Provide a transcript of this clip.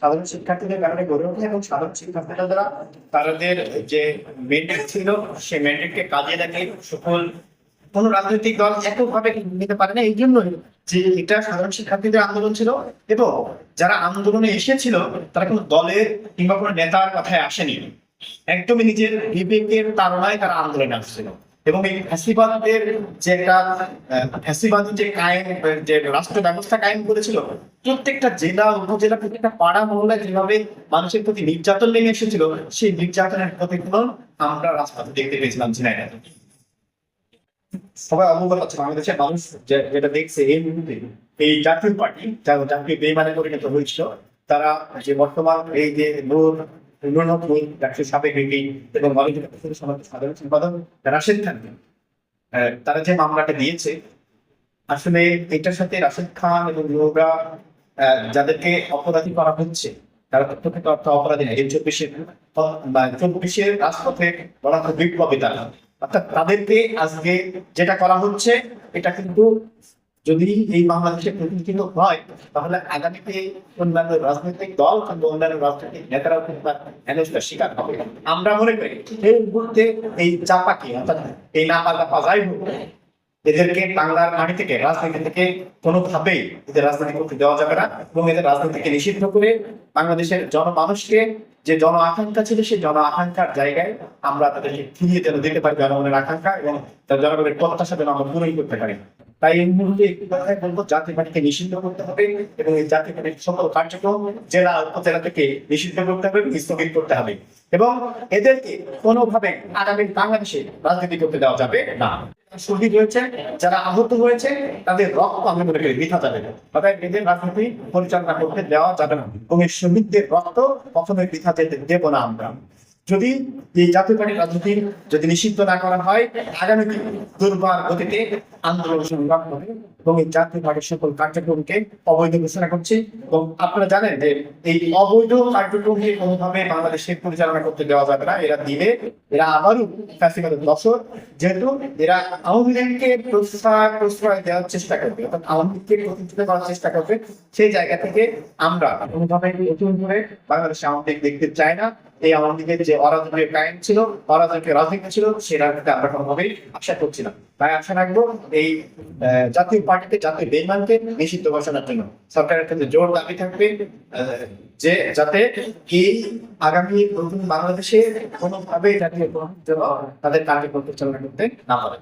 সাধারণ শিক্ষার্থীদের কারণে গড়ে ওঠে এবং সাধারণ দ্বারা তাদের যে ম্যান্ডেট ছিল, সেই ম্যান্ডেটকে কাজে রাজনৈতিক দল এককভাবে নিতে পারে না। এই জন্যই যে এটা সাধারণ শিক্ষার্থীদের আন্দোলন ছিল এবং যারা আন্দোলনে এসেছিল, তারা কোনো দলের কিংবা কোনো নেতার কথায় আসেনি। একদমই নিজের বিবেকের তাড়নায় তারা আন্দোলনে আসছিল। এবং এই ফ্যাসিবাদের যে একটা ফ্যাসিবাদ যে কায়েম, যে রাষ্ট্র ব্যবস্থা কায়েম করেছিল, প্রত্যেকটা জেলা, উপজেলা, প্রত্যেকটা পাড়া, মহল্লায় যেভাবে মানুষের প্রতি নির্যাতন নেমে এসেছিল, সেই নির্যাতনের প্রতিফলন আমরা রাজপথে দেখতে পেয়েছিলাম ঝিনাইদহে সবাই অবগত আছে, বাংলাদেশের মানুষ যেটা দেখছে এই মুহূর্তে, এই জাতীয় পার্টি জাতীয় বেমানে পরিণত হয়েছিল, তারা যে বর্তমান এই যে নূর সাবেক এমপি এবং সাধারণ সম্পাদক রাশেদ খান তারা যে মামলাটা দিয়েছে, আসলে এটার সাথে রাশেদ খান এবং নূররা যাদেরকে অপরাধী করা হচ্ছে, তারা প্রত্যেক অর্থ অপরাধী না এই চব্বিশের চব্বিশের রাজপথে বলা বিপ্লবী তারা। অর্থাৎ তাদেরকে আজকে যেটা করা হচ্ছে, এটা কিন্তু যদি এই বাংলাদেশে প্রতিষ্ঠিত হয়, তাহলে আগামীতে অন্যান্য রাজনৈতিক দল কিংবা অন্যান্য রাজনৈতিক নেতারাও কিন্তু শিকার হবে। আমরা মনে করি এই মুহূর্তে এই চাপাকে, অর্থাৎ এই নাপা চাপা যাই হোক, এদেরকে বাংলার মাটি থেকে, রাজনীতি থেকে কোনোভাবেই এদের রাজনীতি করতে দেওয়া যাবে না এবং এদের রাজনীতিকে নিষিদ্ধ করে বাংলাদেশের জনমানুষকে যে জন আকাঙ্ক্ষা ছিল সেই জন আকাঙ্ক্ষার জায়গায় আমরা তাদেরকে ফিরিয়ে যেন দিতে পারি জনগণের আকাঙ্ক্ষা এবং তার জনগণের প্রত্যাশা যেন আমরা পূরণ করতে পারি। তাই এই মুহূর্তে একটি কথাই বলব জাতীয় পার্টিকে নিষিদ্ধ করতে হবে এবং এই জাতীয় পার্টির সকল কার্যক্রম জেলা উপজেলা থেকে নিষিদ্ধ করতে হবে স্থগিত করতে হবে এবং এদেরকে কোনোভাবে আগামী বাংলাদেশে রাজনীতি করতে দেওয়া যাবে না। শহীদ হয়েছে, যারা আহত হয়েছে, তাদের রক্ত আমি মনে করি বৃথা যাবে না। এদের রাজনীতি পরিচালনা করতে দেওয়া যাবে না এবং এই শহীদদের রক্ত কখনোই বৃথা যেতে দেব না আমরা। যদি এই জাতীয় পার্টির রাজনীতি যদি নিষিদ্ধ না করা হয়, আগামী দুর্বার গতিতে আন্দোলন এবং এই জাতীয় পার্টির সকল কার্যক্রমকে অবৈধ ঘোষণা করছে এবং আপনারা জানেন যে এই অবৈধ কার্যক্রমকে কোনোভাবে বাংলাদেশে পরিচালনা করতে দেওয়া যাবে না। এরা দিলে এরা আবারও ফ্যাসিবাদের দশর যেহেতু এরা আওয়ামী লীগকে প্রশ্রয় প্রশ্রয় দেওয়ার চেষ্টা করবে, অর্থাৎ আওয়ামী লীগকে প্রতিষ্ঠিত করার চেষ্টা করবে, সেই জায়গা থেকে আমরা কোনোভাবে নতুন করে বাংলাদেশে আওয়ামী লীগ দেখতে চাই না। এই আওয়ামী লীগের যে অরাজনীয় কায়েম ছিল অরাজনীয় রাজনীতি ছিল, সেটা আমরা কোনোভাবেই আশা করছি না। তাই আশা রাখব এই জাতীয় পার্টিতে, জাতীয় বেইমানকে নিষিদ্ধ ঘোষণার জন্য। সরকারের কাছে জোর দাবি থাকবে যে যাতে এই আগামী নতুন বাংলাদেশে কোনোভাবে জাতীয় তাদের কার্যক্রম পরিচালনা করতে না পারে।